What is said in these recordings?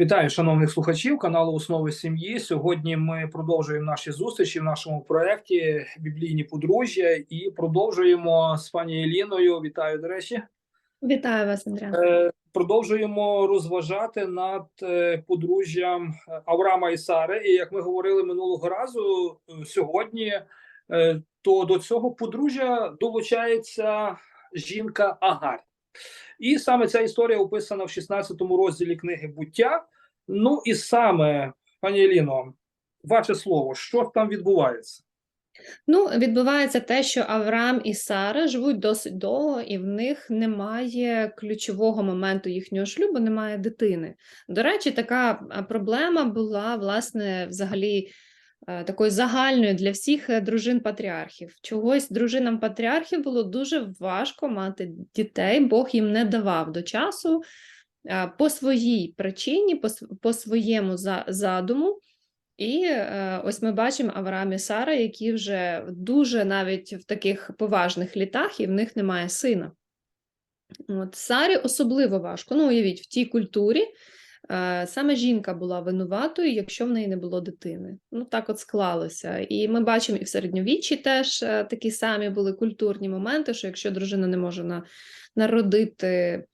Вітаю, шановних слухачів каналу Основи сім'ї. Сьогодні ми продовжуємо наші зустрічі в нашому проєкті Біблійні подружжя і продовжуємо з пані Еліною. Вітаю, до речі. Вітаю вас, Андрій. Е, Продовжуємо розважати над е, подружжям Авраама і Сари. І як ми говорили минулого разу, е, сьогодні е, то до цього подружжя долучається жінка Агар. І саме ця історія описана в 16 розділі книги буття. Ну і саме, пані Еліно, ваше слово, що там відбувається? Ну, відбувається те, що Авраам і Сара живуть досить довго, і в них немає ключового моменту їхнього шлюбу, немає дитини. До речі, така проблема була, власне, взагалі такою загальною для всіх е, дружин патріархів. Чогось дружинам патріархів було дуже важко мати дітей, Бог їм не давав до часу по своїй причині, по, своєму задуму. І е, ось ми бачимо Авраам і Сара, які вже дуже навіть в таких поважних літах, і в них немає сина. От Сарі особливо важко. Ну, уявіть, в тій культурі е, саме жінка була винуватою, якщо в неї не було дитини. Ну, так от склалося. І ми бачимо і в середньовіччі теж е, такі самі були культурні моменти, що якщо дружина не може на, народити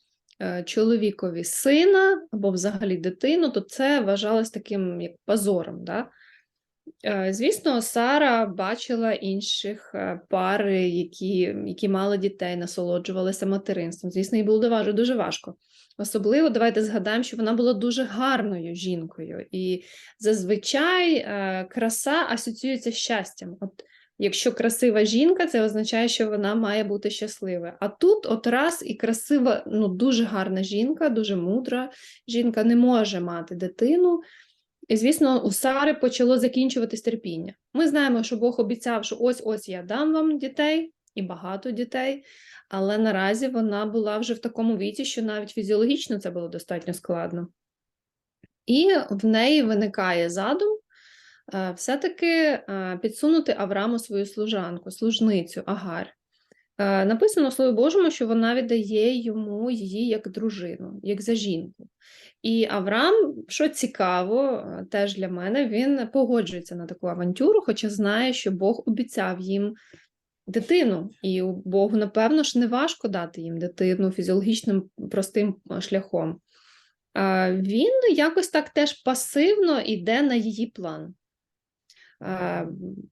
е, чоловікові сина або взагалі дитину, то це вважалось таким як позором. Да? Е, Звісно, Сара бачила інших е, пар, які, які мали дітей, насолоджувалися материнством. Звісно, їй було дуже важко. Особливо давайте згадаємо, що вона була дуже гарною жінкою, і зазвичай е, краса асоціюється з щастям. От якщо красива жінка, це означає, що вона має бути щасливою. А тут, от раз і красива, ну дуже гарна жінка, дуже мудра жінка не може мати дитину. І, звісно, у Сари почало закінчуватись терпіння. Ми знаємо, що Бог обіцяв, що ось ось я дам вам дітей і багато дітей, але наразі вона була вже в такому віці, що навіть фізіологічно це було достатньо складно. І в неї виникає задум е, все-таки е, підсунути Аврааму свою служанку, служницю Агар. Е, Написано в Слові Божому, що вона віддає йому її як дружину, як за жінку. І Авраам, що цікаво, теж для мене, він погоджується на таку авантюру, хоча знає, що Бог обіцяв їм дитину, і Богу, напевно ж, не важко дати їм дитину фізіологічним простим е, шляхом. Він якось так теж пасивно йде на її план.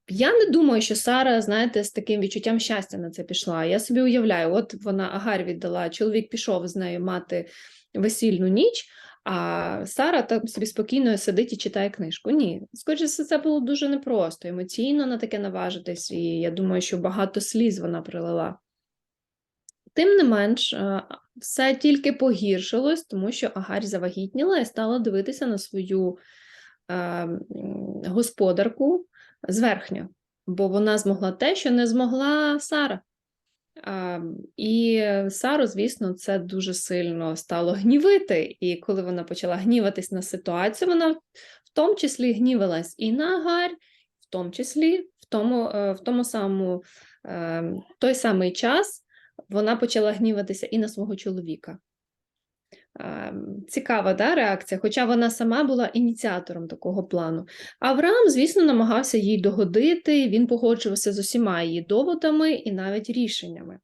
Я не думаю, що Сара, знаєте, з таким відчуттям щастя на це пішла. Я собі уявляю, от вона Агар віддала, чоловік пішов з нею мати весільну ніч, а Сара так собі спокійно сидить і читає книжку. Ні, скоріше все, це було дуже непросто, емоційно на таке наважитись, і я думаю, що багато сліз вона пролила. Тим не менш, все тільки погіршилось, тому що Агарь завагітніла і стала дивитися на свою е, господарку зверхньо, бо вона змогла те, що не змогла Сара. А, і Сару, звісно, це дуже сильно стало гнівити. І коли вона почала гніватись на ситуацію, вона в тому числі гнівалась і на Агарь, в тому числі в тому, е, в тому самому е, той самий час вона почала гніватися і на свого чоловіка. Е, Цікава да, реакція, хоча вона сама була ініціатором такого плану. Авраам, звісно, намагався їй догодити, він погоджувався з усіма її доводами і навіть рішеннями.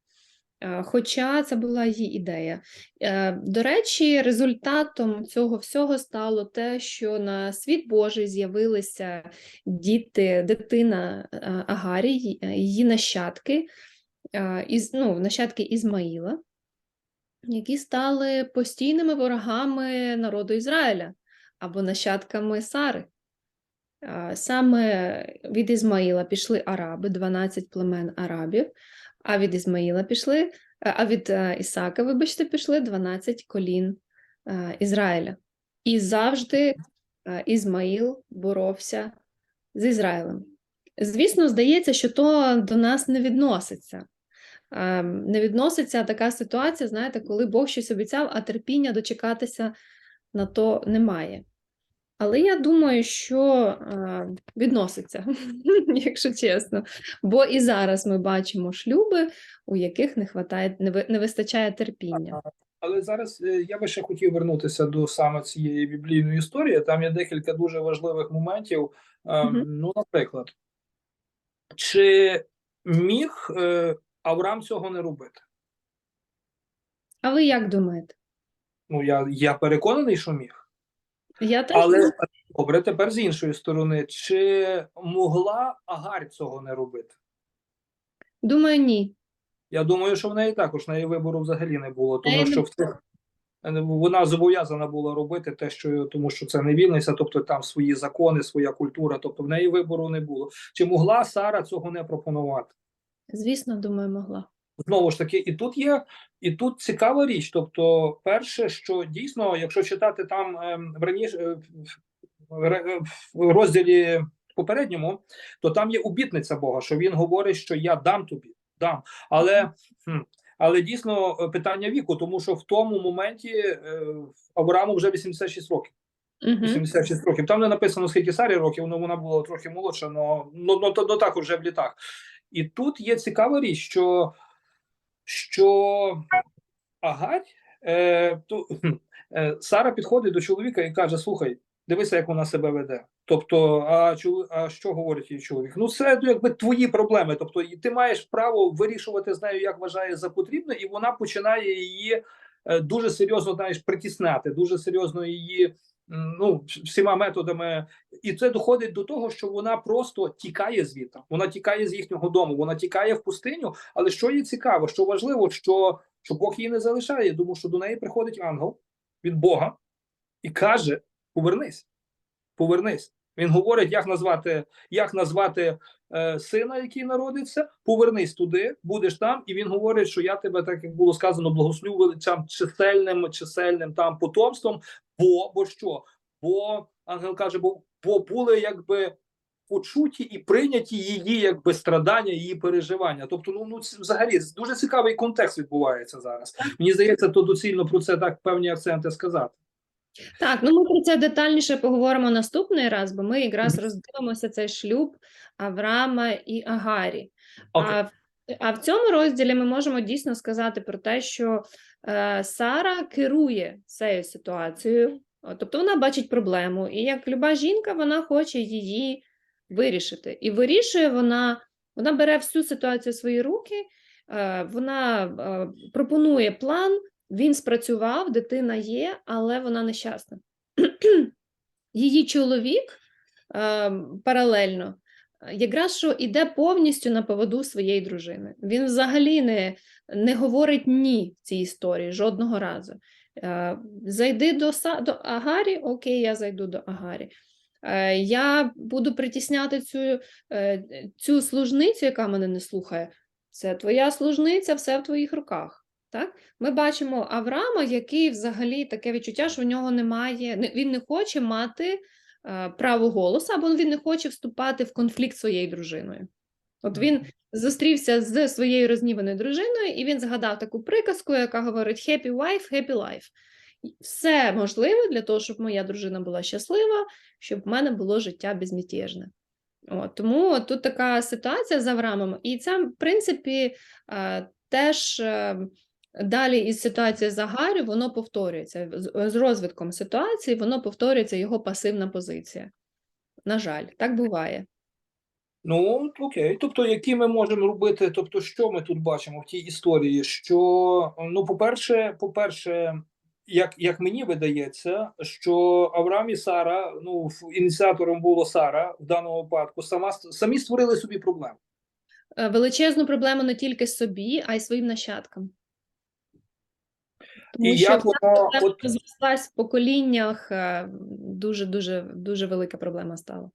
Е, Хоча це була її ідея. Е, До речі, результатом цього всього стало те, що на світ Божий з'явилися діти, дитина е, Агарі, її нащадки, ну, нащадки Ізмаїла, які стали постійними ворогами народу Ізраїля або нащадками Сари. Саме від Ізмаїла пішли араби, 12 племен арабів, а від Ізмаїла пішли, е, а від е, Ісака, вибачте, пішли 12 колін е, Ізраїля. І завжди Ізмаїл боровся з Ізраїлем. Звісно, здається, що то до нас не відноситься. Ем, Не відноситься така ситуація, знаєте, коли Бог щось обіцяв, а терпіння дочекатися на то немає. Але я думаю, що е, відноситься, якщо чесно. Бо і зараз ми бачимо шлюби, у яких не хватає, не, ви- не вистачає терпіння. Але зараз е, я би ще хотів вернутися до саме цієї біблійної історії. Там є декілька дуже важливих моментів. Е, Ну, наприклад, чи міг е, Авраам цього не робити? А ви як думаєте? Ну, я, я переконаний, що міг. Я теж Але думаю. добре, тепер з іншої сторони, чи могла Агарь цього не робити? думаю, ні. Я думаю, що в неї також в неї вибору взагалі не було, тому не що в цих е, вона зобов'язана була робити те, що тому, що це не вільниця, тобто там свої закони, своя культура, тобто в неї вибору не було. Чи могла Сара цього не пропонувати? Звісно, думаю, могла. Знову ж таки, і тут є, і тут цікава річ. Тобто, перше, що дійсно, якщо читати там ем, в раніше е, в розділі попередньому, то там є обітниця Бога, що він говорить, що я дам тобі, дам. Але, але дійсно е, питання віку, тому що в тому моменті е, Аврааму вже 86 років. Угу. 86 років. Там не написано, скільки Сарі років, ну вона була трохи молодша, але ну, ну, то, ну, так вже в літах. І тут є цікава річ, що, що Агарь, е, то, е, Сара підходить до чоловіка і каже: Слухай, дивися, як вона себе веде. Тобто, а, а що говорить їй чоловік? Ну, це ну, якби твої проблеми. Тобто, ти маєш право вирішувати з нею, як вважає за потрібне, і вона починає її е, дуже серйозно знаєш, притісняти, дуже серйозно її ну, всіма методами. І це доходить до того, що вона просто тікає звідти. Вона тікає з їхнього дому, вона тікає в пустиню. Але що їй цікаво, що важливо, що, що Бог її не залишає, тому що до неї приходить ангел від Бога і каже: повернись, повернись. Він говорить, як назвати, як назвати е, сина, який народиться, повернись туди, будеш там, і він говорить, що я тебе, так як було сказано, благословлю величам чисельним, чисельним там потомством. Бо бо що? Бо ангел каже, бо, бо були якби почуті і прийняті її якби страдання, її переживання. Тобто, ну ну взагалі дуже цікавий контекст відбувається зараз. Мені здається, то доцільно про це так певні акценти сказати. Так, ну ми про це детальніше поговоримо наступний раз, бо ми якраз роздивимося цей шлюб Авраама і Агарі. Окей. А, в- а в цьому розділі ми можемо дійсно сказати про те, що е, Сара керує цією ситуацією, тобто вона бачить проблему, і як люба жінка, вона хоче її вирішити. І вирішує вона, вона бере всю ситуацію в свої руки, е, вона е, пропонує план, він спрацював, дитина є, але вона нещасна. Її чоловік е, паралельно якраз що іде повністю на поводу своєї дружини. Він взагалі не, не говорить ні в цій історії жодного разу. Е, Зайди до, до Агарі, окей, я зайду до Агарі. Е, Я буду притісняти цю, е, цю служницю, яка мене не слухає. Це твоя служниця, все в твоїх руках. Так? Ми бачимо Авраама, який взагалі таке відчуття, що в нього немає, він не хоче мати е, право голосу, або він не хоче вступати в конфлікт зі своєю дружиною. От він зустрівся з своєю розніваною дружиною, і він згадав таку приказку, яка говорить happy wife, happy life. Все можливе для того, щоб моя дружина була щаслива, щоб в мене було життя безмятежне. От, тому тут така ситуація з Авраамом, і це, в принципі, е, теж е, далі із ситуації з воно повторюється. З, з розвитком ситуації воно повторюється його пасивна позиція. На жаль, так буває. Ну окей, тобто, які ми можемо робити? Тобто, що ми тут бачимо в тій історії? Що ну, по-перше, по-перше, як, як мені видається, що Авраам і Сара, ну ініціатором було Сара в даному випадку, сама самі створили собі проблему. Е, Величезну проблему не тільки собі, а й своїм нащадкам. Тому І що як воно от розрослась в поколіннях, е, дуже дуже дуже велика проблема стала.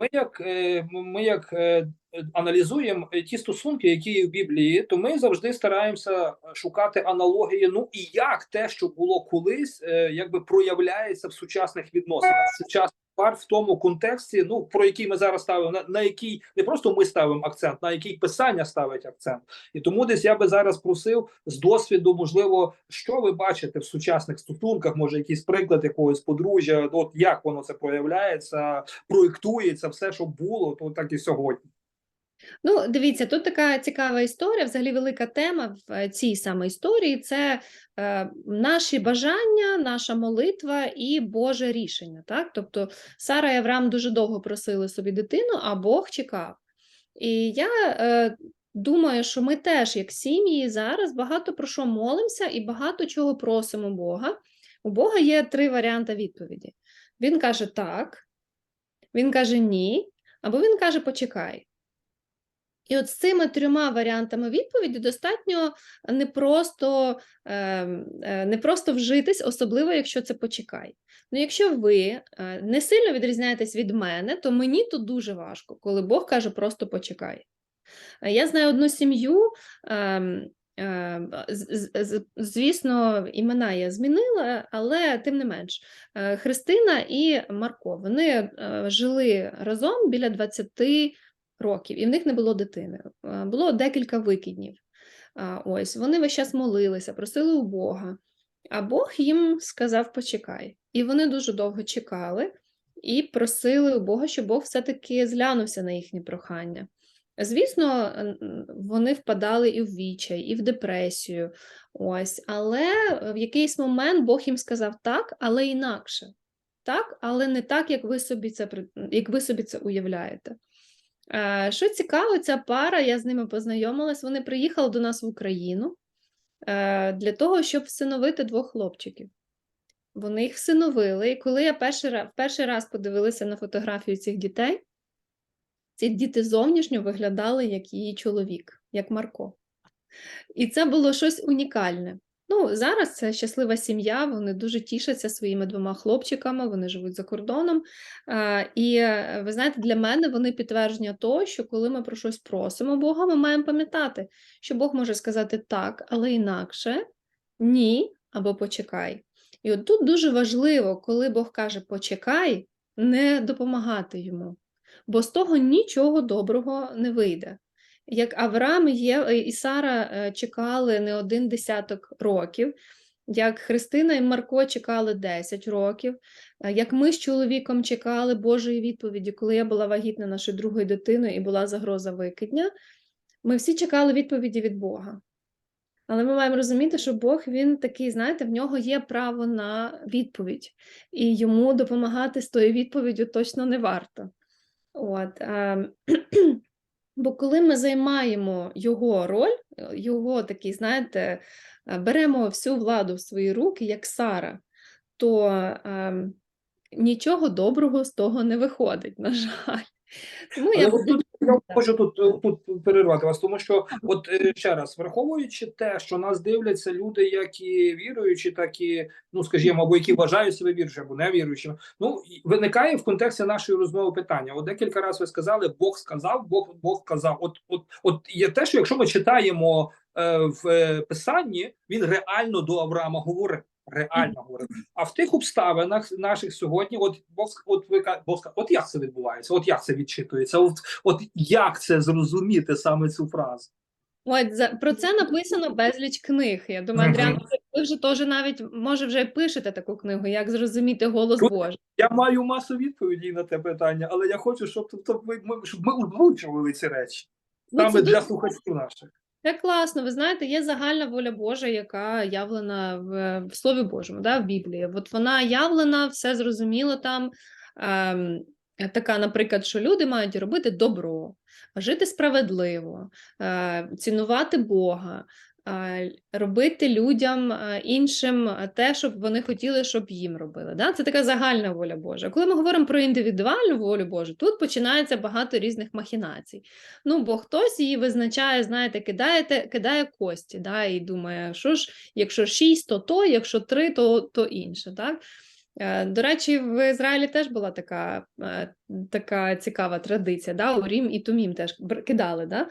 ми як е, ми як е, аналізуємо ті стосунки, які є в Біблії, то ми завжди стараємося шукати аналогії. Ну і як те, що було колись, якби проявляється в сучасних відносинах, в сучасних пар в тому контексті, ну про який ми зараз ставимо, на, на який не просто ми ставимо акцент, на який писання ставить акцент. І тому десь я би зараз просив з досвіду, можливо, що ви бачите в сучасних стосунках, може якийсь приклад якогось подружжя, от як воно це проявляється, проєктується, все, що було, то так і сьогодні. Ну, дивіться, тут така цікава історія, взагалі велика тема в е, цій саме історії це е, наші бажання, наша молитва і Боже рішення. Так? Тобто Сара і Авраам дуже довго просили собі дитину, а Бог чекав. І я е, думаю, що ми теж, як сім'ї, зараз багато про що молимося і багато чого просимо Бога. У Бога є три варіанти відповіді. Він каже так, він каже ні, або він каже почекай. І от з цими трьома варіантами відповіді достатньо не просто, ем, е, не просто вжитись, особливо якщо це почекай. Ну, якщо ви е, не сильно відрізняєтесь від мене, то мені тут дуже важко, коли Бог каже просто почекай. Е, Я знаю одну сім'ю, ем, звісно, імена я змінила, але тим не менш, Христина і Марко вони жили разом біля 20 років, і в них не було дитини. Було декілька викиднів. Ось вони весь час молилися, просили у Бога. А Бог їм сказав: почекай. І вони дуже довго чекали і просили у Бога, щоб Бог все-таки зглянувся на їхні прохання. Звісно, вони впадали і в відчай, і в депресію. Ось, але в якийсь момент Бог їм сказав так, але інакше. Так, але не так, як ви собі це, як ви собі це уявляєте. Е, Що цікаво, ця пара, я з ними познайомилась, вони приїхали до нас в Україну е, для того, щоб всиновити двох хлопчиків. Вони їх всиновили, і коли я перший перший раз подивилася на фотографію цих дітей, ці діти зовнішньо виглядали як її чоловік, як Марко. І це було щось унікальне. Ну, зараз це щаслива сім'я, вони дуже тішаться своїми двома хлопчиками, вони живуть за кордоном. Е, І е, ви знаєте, для мене вони підтвердження того, що коли ми про щось просимо Бога, ми маємо пам'ятати, що Бог може сказати так, але інакше ні або почекай. І от тут дуже важливо, коли Бог каже почекай, не допомагати йому, бо з того нічого доброго не вийде. Як Авраам є, і Сара е, чекали не один десяток років, як Христина і Марко чекали 10 років, е, як ми з чоловіком чекали Божої відповіді, коли я була вагітна нашою другою дитиною і була загроза викидня, ми всі чекали відповіді від Бога. Але ми маємо розуміти, що Бог він такий, знаєте, в нього є право на відповідь, і йому допомагати з тою відповіддю точно не варто. От, е, бо коли ми займаємо його роль, е, його такий, знаєте, е, беремо всю владу в свої руки, як Сара, то е, нічого доброго з того не виходить, на жаль. Тому Але я тут я хочу тут, тут перервати вас, тому що, от е, ще раз, враховуючи те, що нас дивляться люди, як і віруючі, так і, ну скажімо, або які вважають себе віруючими, або невіруючими. Ну виникає в контексті нашої розмови питання. От декілька разів ви сказали, Бог сказав, Бог Бог казав. От, от, от є те, що якщо ми читаємо е, в е, писанні, він реально до Авраама говорив. Реально говорив. А в тих обставинах наших сьогодні, от Бог, от ви Бог, от як це відбувається? От як це відчитується? От, от як це зрозуміти саме цю фразу? От за про це написано безліч книг. Я думаю. Андріан, ви вже теж навіть може вже пишете таку книгу, як зрозуміти голос Божий. Я маю масу відповідей на те питання, але я хочу, щоб, щоб, ми, щоб ми озвучували ці речі Ну, саме для слухачів наших. Це класно. Ви знаєте, є загальна воля Божа, яка явлена в, в Слові Божому, да, в Біблії. От вона явлена, все зрозуміло там. Ем, така, наприклад, що люди мають робити добро, жити справедливо, е, цінувати Бога, робити людям іншим те, щоб вони хотіли, щоб їм робили. Да? Це така загальна воля Божа. Коли ми говоримо про індивідуальну волю Божу, тут починається багато різних махінацій. Ну, бо хтось її визначає, знаєте, кидаєте, кидає кості, да, і думає, що ж, якщо 6, то то, якщо 3, то, то інше. Так? Е, До речі, в Ізраїлі теж була така, е, така цікава традиція. Да? У Рім і Тумім теж кидали, да?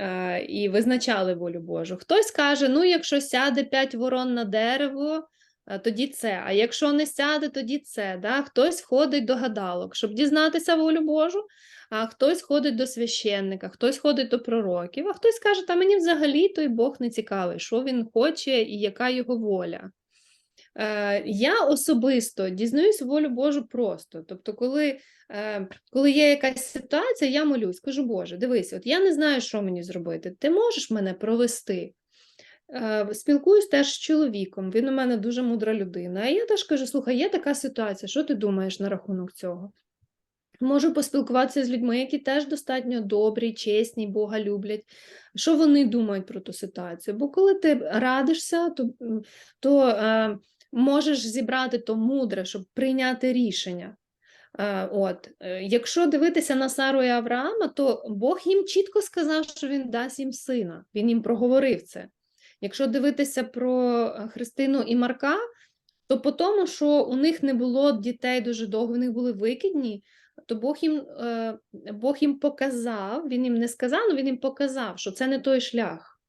Е, і визначали волю Божу. Хтось каже: ну, якщо сяде 5 ворон на дерево, е, тоді це. А якщо не сяде, тоді це. Да? Хтось ходить до гадалок, щоб дізнатися волю Божу, а хтось ходить до священника, хтось ходить до пророків, а хтось каже, та мені взагалі той Бог не цікавий, що він хоче і яка його воля. Е, Я особисто дізнаюсь волю Божу просто. Тобто, коли, е, коли є якась ситуація, я молюсь, кажу, Боже, дивись, от я не знаю, що мені зробити. Ти можеш мене провести? Е, Спілкуюсь теж з чоловіком, він у мене дуже мудра людина. А я теж кажу: слухай, є така ситуація, що ти думаєш на рахунок цього? Можу поспілкуватися з людьми, які теж достатньо добрі, чесні, Бога люблять. Що вони думають про ту ситуацію? Бо коли ти радишся, то, то можеш зібрати то мудре, щоб прийняти рішення. Е, от. е, Якщо дивитися на Сару і Авраама, то Бог їм чітко сказав, що він дасть їм сина. Він їм проговорив це. Якщо дивитися про Христину і Марка, то по тому, що у них не було дітей дуже довго, в них були викидні, то Бог їм, е, Бог їм показав, він їм не сказав, але він їм показав, що це не той шлях.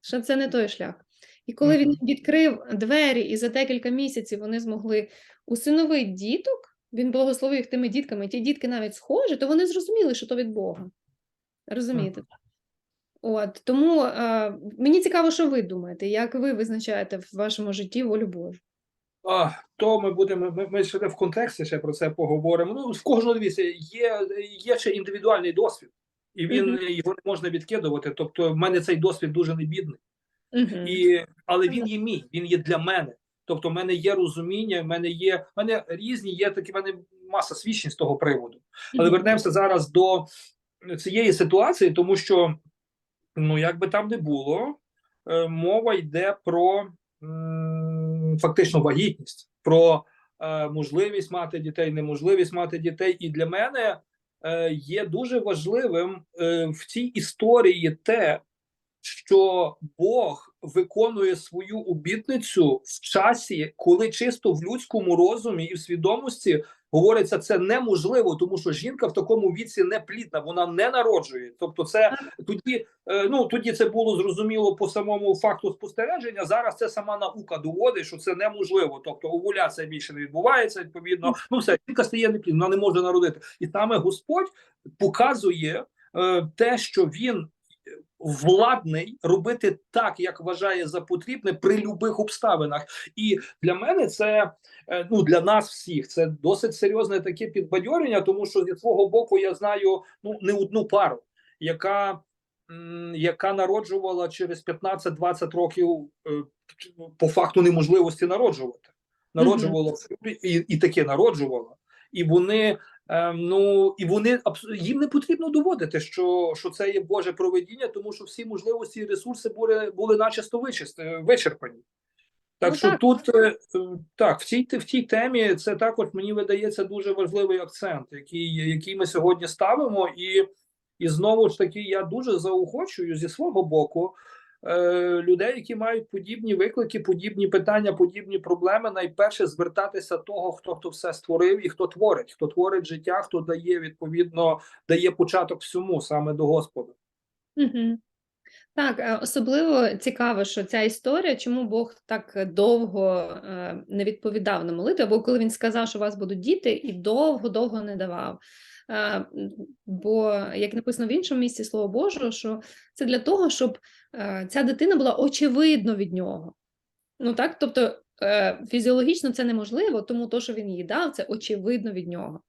Що це не той шлях. І коли він відкрив двері, і за декілька місяців вони змогли усиновити діток, він благословив їх тими дітками, ті дітки навіть схожі, то вони зрозуміли, що то від Бога. Розумієте? От, тому е, мені цікаво, що ви думаєте, як ви визначаєте в вашому житті волю Божу? А, то ми будемо. Ми, ми ще в контексті ще про це поговоримо. Ну, в кожного дивіться, є, є ще індивідуальний досвід, і він Мгм. його не можна відкидувати. Тобто, в мене цей досвід дуже не Мгм. І, але він є мій, він є для мене. Тобто, в мене є розуміння, в мене є в мене різні, є такі в мене маса свідчень з того приводу. Але Мгм. вернемося зараз до цієї ситуації, тому що ну як би там не було, е, мова йде про м, фактично вагітність, про е, можливість мати дітей, неможливість мати дітей. І для мене е, є дуже важливим е, в цій історії те, що Бог виконує свою обітницю в часі, коли чисто в людському розумі і в свідомості говориться, це неможливо, тому що жінка в такому віці не плідна, вона не народжує. Тобто, це тоді, е, ну тоді це було зрозуміло по самому факту спостереження. Зараз це сама наука доводить, що це неможливо. Тобто овуляція більше не відбувається. Відповідно, ну все жінка стає неплідна, вона не може народити, і саме Господь показує е, те, що він владний робити так, як вважає за потрібне при любих обставинах. І для мене це е, ну для нас всіх це досить серйозне таке підбадьорення, тому що зі свого боку я знаю ну не одну пару, яка яка народжувала через 15-20 років е, по факту неможливості народжувати. Народжувала в шлюбі і, і таке народжувала, і вони ну і вони їм не потрібно доводити, що, що це є Боже проведіння, тому що всі можливості і ресурси були, були начисто вичис- вичерпані. Так Ну, що так. тут е, е, так, в цій в цій темі це також мені видається дуже важливий акцент, який, який ми сьогодні ставимо, і, і знову ж таки я дуже заохочую зі свого боку е, людей, які мають подібні виклики, подібні питання, подібні проблеми. Найперше звертатися того, хто хто все створив і хто творить, хто творить життя, хто дає відповідно дає початок всьому саме до Господа. Мгм. Так, е, особливо цікаво, що ця історія, чому Бог так довго е, не відповідав на молитву, або коли він сказав, що у вас будуть діти, і довго-довго не давав. Е, Бо, як написано в іншому місці Слова Божого, що це для того, щоб е, ця дитина була очевидно від нього. Ну так, тобто е, фізіологічно це неможливо, тому то, що він їй дав, це очевидно від нього.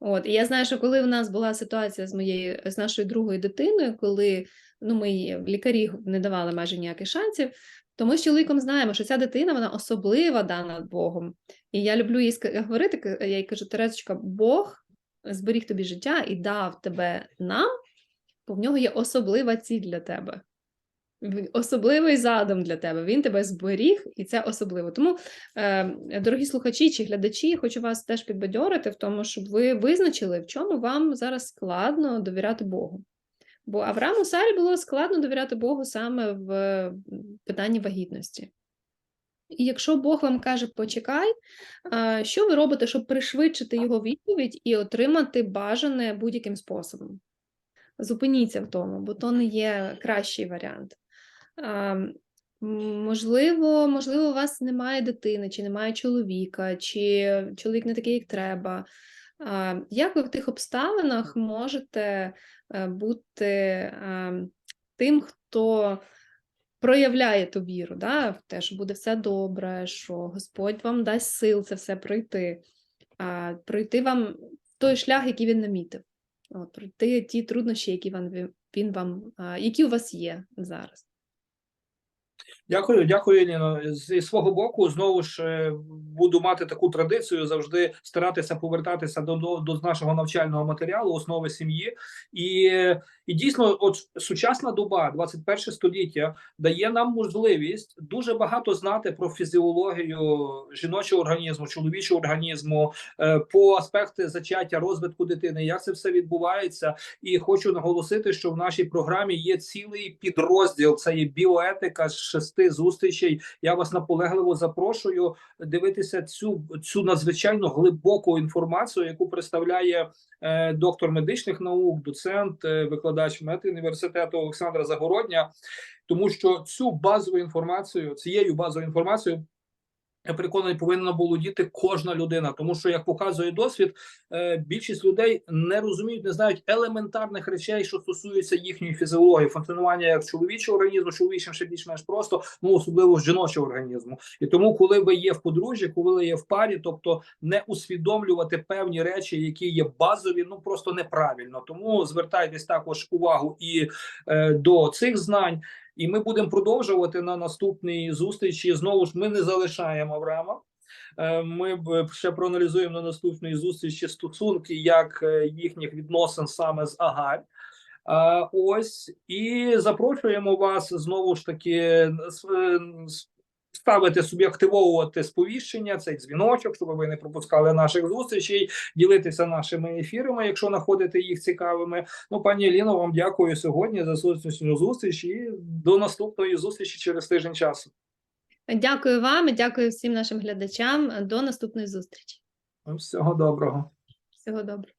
От, і я знаю, що коли у нас була ситуація з моєю з нашою другою дитиною, коли ну, ми лікарі не давали майже ніяких шансів, то ми з чоловіком знаємо, що ця дитина вона особлива дана Богом. І я люблю їй говорити, я їй кажу, Терезочка, Бог зберіг тобі життя і дав тебе нам, бо в нього є особлива ціль для тебе. Особливий задум для тебе. Він тебе зберіг, і це особливо. Тому, е, дорогі слухачі чи глядачі, хочу вас теж підбадьорити в тому, щоб ви визначили, в чому вам зараз складно довіряти Богу. Бо Аврааму Сарі було складно довіряти Богу саме в питанні вагітності. І якщо Бог вам каже, почекай, що ви робите, щоб пришвидшити його відповідь і отримати бажане будь-яким способом? Зупиніться в тому, бо то не є кращий варіант. Можливо, можливо, у вас немає дитини, чи немає чоловіка, чи чоловік не такий, як треба. Як ви в тих обставинах можете е, бути тим, хто проявляє ту віру, да, в те, що буде все добре, що Господь вам дасть сил це все пройти, а, пройти вам той шлях, який він намітив. От, пройти ті труднощі, які вам, він- вам, а, які у вас є зараз. Дякую, дякую, Ніно. Зі свого боку, знову ж е, буду мати таку традицію завжди старатися повертатися до, до, до нашого навчального матеріалу, основи сім'ї. І, і дійсно, от сучасна доба, 21 століття, дає нам можливість дуже багато знати про фізіологію жіночого організму, чоловічого організму, е, по аспекти зачаття, розвитку дитини, як це все відбувається. І хочу наголосити, що в нашій програмі є цілий підрозділ. Це є біоетика шести зустрічей. Я вас наполегливо запрошую дивитися цю цю надзвичайно глибоку інформацію, яку представляє е, доктор медичних наук, доцент, е, викладач медуніверситету Олександра Загородня, тому що цю базову інформацію, цією базовою інформацією. Я переконаний, повинна володіти кожна людина, тому що як показує досвід, е, більшість людей не розуміють, не знають елементарних речей, що стосуються їхньої фізіології, функціонування як чоловічого організму, чоловічим ще більш-менш просто, ну особливо жіночого організму. І тому, коли ви є в подружжі, коли ви є в парі, тобто не усвідомлювати певні речі, які є базові, ну просто неправильно. Тому звертайтесь також увагу і е, до цих знань. І ми будемо продовжувати на наступній зустрічі. Знову ж ми не залишаємо Авраама. Е, Ми ще проаналізуємо на наступній зустрічі стосунки як е, їхніх відносин саме з Агарь. А, ось і запрошуємо вас знову ж таки е, ставити собі активовувати сповіщення, цей дзвіночок, щоб ви не пропускали наших зустрічей, ділитися нашими ефірами, якщо знаходите їх цікавими. Ну, пані Еліно, вам дякую сьогодні за сьогоднішню зустріч і до наступної зустрічі через тиждень часу. Дякую вам і дякую всім нашим глядачам. До наступної зустрічі. Всього доброго. Всього доброго.